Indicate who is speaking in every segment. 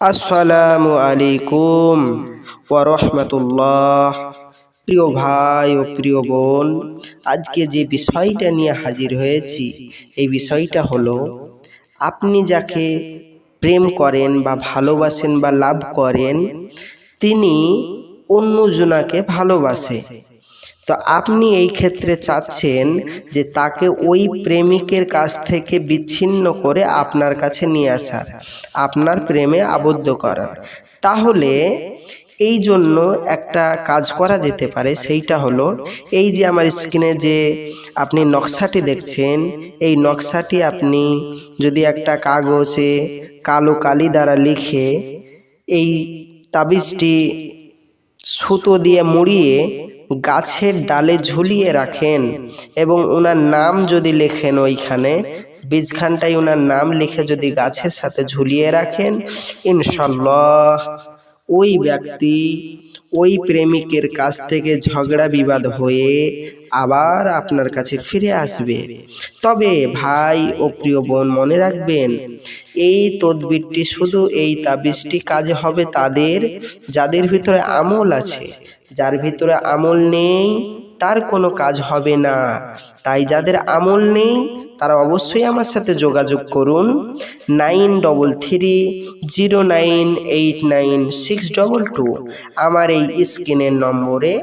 Speaker 1: আসসালামু আলাইকুম ওরহমতুল্লাহ প্রিয় ভাই ও প্রিয় বোন, আজকে যে বিষয়টা নিয়ে হাজির হয়েছি, এই বিষয়টা হলো, আপনি যাকে প্রেম করেন বা ভালোবাসেন বা লাভ করেন, তিনি অন্যজনাকে ভালোবাসে। তো আপনি এই ক্ষেত্রে চাচ্ছেন যে তাকে ওই প্রেমিকের কাছ থেকে বিচ্ছিন্ন করে আপনার কাছে নিয়ে আসার আপনার প্রেমে আবদ্ধ করার তাহলে এই জন্য একটা কাজ করা যেতে পারে, সেইটা হলো এই যে আমার স্ক্রিনে যে আপনি নকশাটি দেখছেন, এই নকশাটি আপনি যদি একটা কাগজে কালো কালি দ্বারা লিখে এই তাবিজটি সুতো দিয়ে মুড়িয়ে গাছের ডালে ঝুলিয়ে রাখেন এবং ওনার নাম যদি লেখেন ওইখানে বীজখানটায় ওনার নাম লিখে যদি গাছের সাথে ঝুলিয়ে রাখেন, ইনশাল্লাহ ওই ব্যক্তি ওই প্রেমিকের কাছ থেকে ঝগড়া বিবাদ হয়ে আবার আপনার কাছে ফিরে আসবে। তবে ভাই ও প্রিয় বোন মনে রাখবেন, এই তদবিরটি শুধু এই তাবিজটি কাজে হবে তাদের, যাদের ভিতরে আমল আছে। যার ভিতরে আমল নেই, তার কোনো কাজ হবে না। তাই যাদের আমল নেই তারা অবশ্যই আমার সাথে যোগাযোগ করুন nine double three zero nine eight nine six double two আমার এই স্ক্রিনের নম্বরে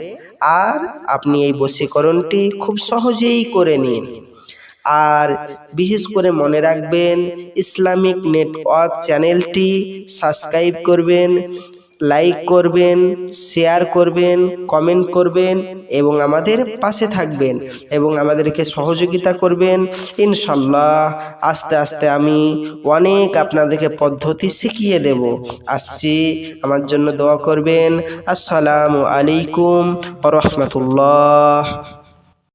Speaker 1: আর আপনি এই বশীকরণটি খুব সহজেই করে নিন। আর বিশেষ করে মনে রাখবেন, ইসলামিক নেটওয়ার্ক চ্যানেলটি সাবস্ক্রাইব করবেন লাইক করবেন শেয়ার করবেন কমেন্ট করবেন এবং আমাদের পাশে থাকবেন এবং আমাদেরকে সহযোগিতা করবেন। ইনশাল্লাহ আস্তে আস্তে আমি অনেক আপনাদেরকে পদ্ধতি শিখিয়ে দেব। আসছি, আমার জন্য দোয়া করবেন। আসসালামু আলাইকুম রহমতুল্লাহ।